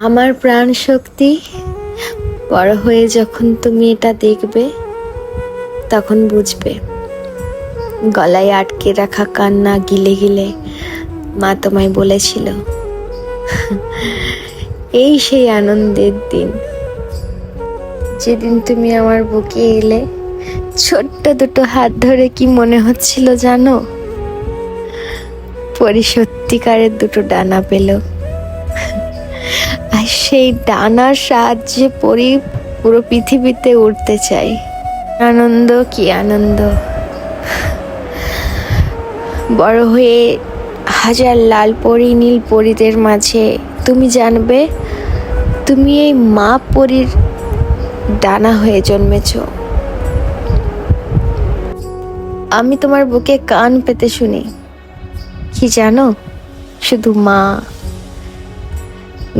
আমার প্রাণ শক্তি বড় হয়ে যখন তুমি এটা দেখবে, তখন বুঝবে। গলায় আটকে রাখা কান্না গিলে গিলে মা তোমায় বলেছিল, এই সেই আনন্দের দিন। যেদিন তুমি আমার বুকে এলে, ছোট্ট দুটো হাত ধরে কি মনে হচ্ছিল জানো? পরি সত্যিকারের দুটো ডানা পেল। সেই ডানার সাহায্যে পরি পুরো পৃথিবীতে উঠতে চাই। আনন্দ কি আনন্দ? বড় হয়ে হাজার লাল পরি, নীল পরিদের মাঝে তুমি জানবে, তুমি এই মা পরির ডানা হয়ে জন্মেছ। আমি তোমার বুকে কান পেতে শুনি। কি জানো? শুধু মা।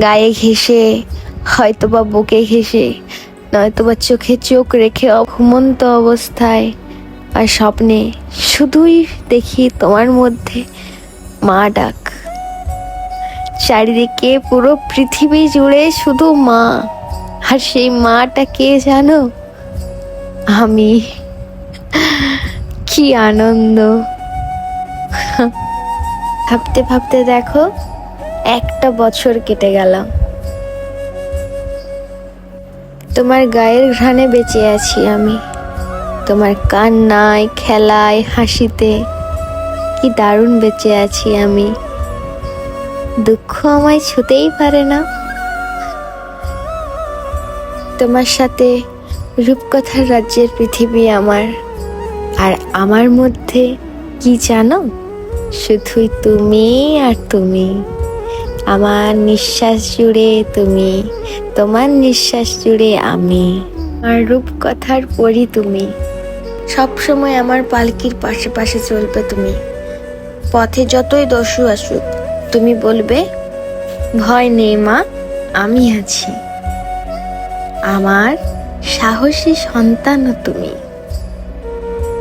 গায়ে ঘেসে হয়তোবা বুকে ঘেসে নয়তোবা চোখে চোখ রেখে অঘুমন্ত অবস্থায়। আর স্বপ্নে শুধুই দেখি তোমার মধ্যে মা ডাক। চারিদিকে পুরো পৃথিবী জুড়ে শুধু মা। আর সেই মাটা কে জানো? আমি। কি আনন্দ। ভাবতে ভাবতে দেখো একটা বছর কেটে গেল। তোমার গায়ের ঘ্রাণে বেঁচে আছি আমি। তোমার কান্নায়, খেলায়, হাসিতে কি দারুণ বেঁচে আছি আমি। দুঃখ আমায় ছুতেই পারে না। তোমার সাথে রূপকথার রাজ্যের পৃথিবী আমার। আর আমার মধ্যে কি জানো? শুধুই তুমি আর তুমি। আমার নিঃশ্বাস জুড়ে তুমি, তোমার নিঃশ্বাস জুড়ে আমি, আর রূপকথার পড়ি তুমি। সব সময় আমার পালকির পাশে পাশে চলবে তুমি। পথে যতই দস্যু আসুক, তুমি বলবে, ভয় নেই মা, আমি আছি। আমার সাহসী সন্তানও তুমি।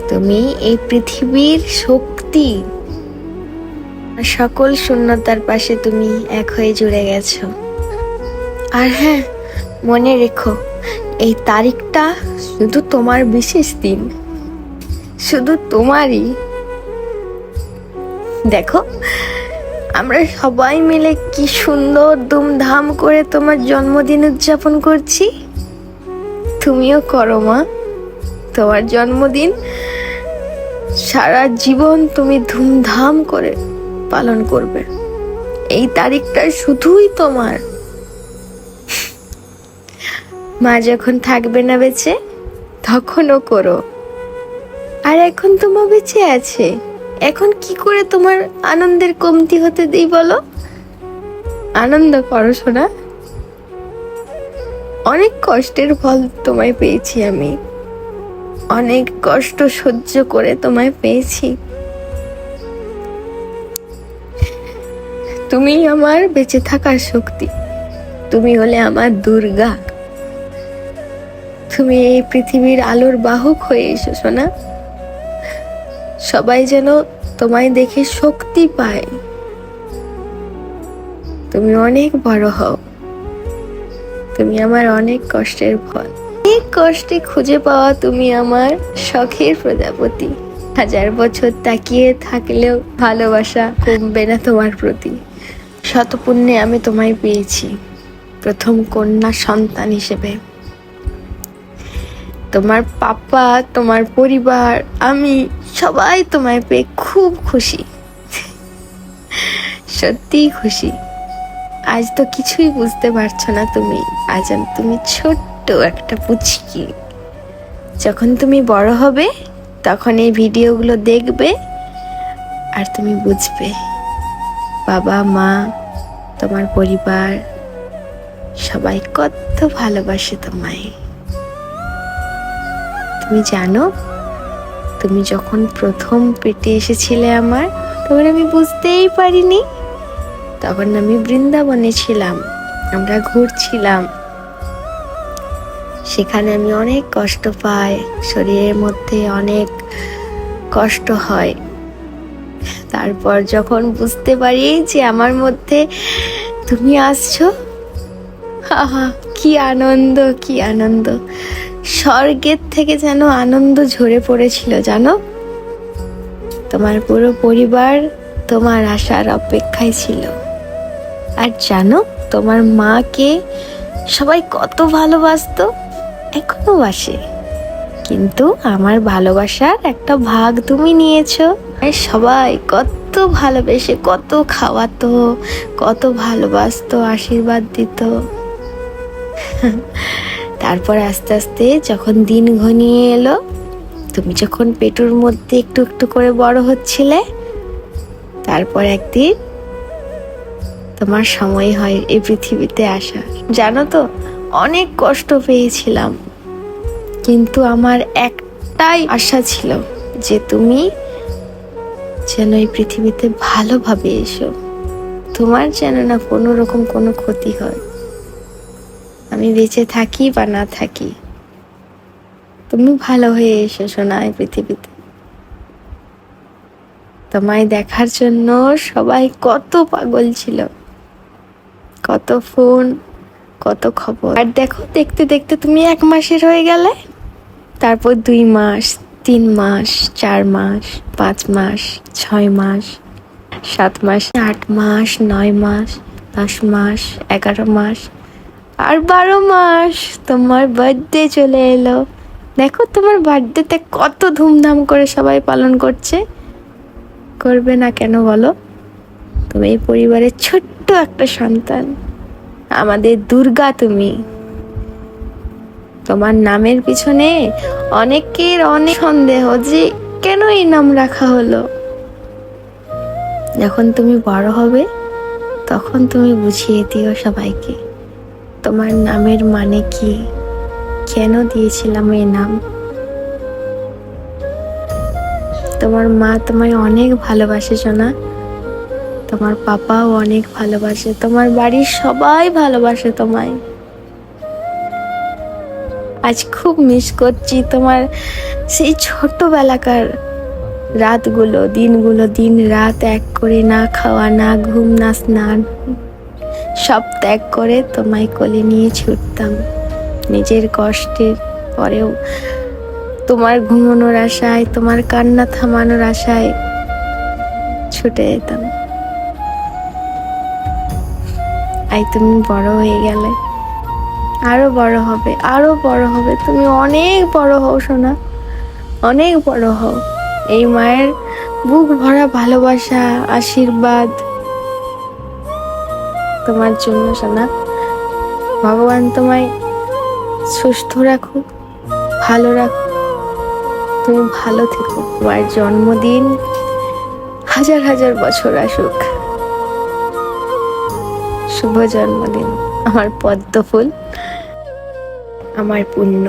তুমি এই পৃথিবীর শক্তি সকল শূন্যতার পাশে তুমি এক হয়ে জুড়ে গেছো। আর হ্যাঁ মনে রেখো, এই তারিখটা শুধু তোমার বিশেষ দিন। শুধু তোমারই। দেখো, আমরা সবাই মিলে কি সুন্দর ধুমধাম করে তোমার জন্মদিন উদযাপন করছি। তুমিও করো, মা। তোমার জন্মদিন সারা জীবন তুমি ধুমধাম করে পালন করবে। এই তারিখটা শুধুই তোমার। মা যখন থাকবে না বেঁচে, তখনও করো। আর এখন তোমার বেঁচে আছে। এখন কি করে তোমার আনন্দের কমতি হতে দিই বলো? আনন্দ করো শোনা অনেক কষ্টের ফল তোমায় পেয়েছি আমি। অনেক কষ্ট সহ্য করে তোমায় পেয়েছি। তুমি আমার বেঁচে থাকার শক্তি। তুমি হলে আমার দুর্গা। তুমি এই পৃথিবীর আলোর বাহক হয়ে এসো, সোনা। সবাই যেন তোমায় দেখে শক্তি পায়। তুমি অনেক বড় হও। তুমি আমার অনেক কষ্টের ফল। অনেক কষ্টে খুঁজে পাওয়া তুমি আমার শখের প্রজাপতি। হাজার বছর তাকিয়ে থাকলেও ভালোবাসা কমবে না তোমার প্রতি। শতপুণ্যে আমি তোমায় পেয়েছি। প্রথম কন্যা সন্তান হিসেবে। তোমার পাপা, তোমার পরিবার, আমি সবাই তোমায় পেয়ে খুব খুশি। সত্যিই খুশি। আজ তো কিছুই বুঝতে পারছ না তুমি। আজ তুমি ছোট্ট একটা পুচকি। যখন তুমি বড় হবে, তখন এই ভিডিওগুলো দেখবে আর তুমি বুঝবে। বাবা, মা, তোমার পরিবার, সবাই কত ভালোবাসে তোমায়। তুমি জানো, তুমি যখন প্রথম পেটে এসেছিলে আমার, তখন আমি বুঝতেই পারিনি। তখন আমি বৃন্দাবনে ছিলাম, আমরা ঘুরছিলাম। সেখানে আমি অনেক কষ্ট পাই, শরীরের মধ্যে অনেক কষ্ট হয়। তারপর যখন বুঝতে পারি যে আমার মধ্যে তুমি আসছো কি আনন্দ কি আনন্দ। স্বর্গের থেকে যেন আনন্দ ঝরে পড়েছিল, জানো? তোমার পুরো পরিবার তোমার আসার অপেক্ষায় ছিল। আর জানো, তোমার মাকে সবাই কত ভালোবাসতো, এখনও বাসে। কিন্তু আমার ভালোবাসার একটা ভাগ তুমি নিয়েছো। সবাই কত ভালোবেসে, কত খাওয়াতো, কত ভালোবাসতো, আশীর্বাদ দিত। তারপর আস্তে আস্তে যখন দিন ঘনিয়ে এলো, তুমি যখন পেটুর মধ্যে একটু একটু করে বড় হচ্ছিলে, তারপর একদিন তোমার সময় হয় এই পৃথিবীতে আসা জানো তো, অনেক কষ্ট পেয়েছিলাম। কিন্তু আমার একটাই আশা ছিল যে তুমি যেন এই পৃথিবীতে ভালোভাবে এসো। তোমার যেন না কোনো রকম কোনো ক্ষতি হয়। আমি বেঁচে থাকি বা না থাকি, তুমি ভালো হয়ে এসো শোনা এই পৃথিবীতে। তোমায় দেখার জন্য সবাই কত পাগল ছিল, কত ফোন, কত খবর। আর দেখো, দেখতে দেখতে তুমি এক মাসের হয়ে গেলে, তারপর দুই মাস তিন মাস, চার মাস, পাঁচ মাস, ছয় মাস, সাত মাস, আট মাস, নয় মাস, দশ মাস, এগারো মাস আর বারো মাস তোমার বার্থডে চলে এলো। দেখো তোমার বার্থডেতে কত ধুমধাম করে সবাই পালন করছে। করবে না কেন বলো? তুমি এই পরিবারের ছোট্ট একটা সন্তান। আমাদের দুর্গা তুমি। তোমার নামের পিছনে অনেকের অনেক সন্দেহ যে কেন এই নাম রাখা হলো? যখন তুমি বড় হবে, তখন তুমি বুঝিয়ে দিও সবাইকে, তোমার নামের মানে কি? কেন দিয়েছিলাম এই নাম? তোমার মা তোমায় অনেক ভালোবাসে, সোনা। তোমার পাপাও অনেক ভালোবাসে, তোমার বাড়ির সবাই ভালোবাসে তোমায়। আজ খুব মিস করছি তোমার সেই ছোটবেলাকার রাতগুলো, দিনগুলো, দিন রাত এক করে না খাওয়া, না ঘুম, না স্নান, সব ত্যাগ করে তোমায় কোলে নিয়ে ছুটতাম। নিজের কষ্টের পরেও তোমার ঘুমানোর আশায়, তোমার কান্না থামানোর আশায় ছুটে যেতাম। আই, তুমি বড় হয়ে গেলে। আরও বড় হবে, আরও বড় হবে। তুমি অনেক বড় হও, সোনা। অনেক বড় হও। এই মায়ের বুক ভরা ভালোবাসা, আশীর্বাদ তোমার জন্য, সোনা। ভগবান তোমায় সুস্থ রাখুক, ভালো রাখুক। তুমি ভালো থেকো। তোমার জন্মদিন হাজার হাজার বছর আসুক। শুভ জন্মদিন। আমার পদ্ম ফুল আমার পুণ্য।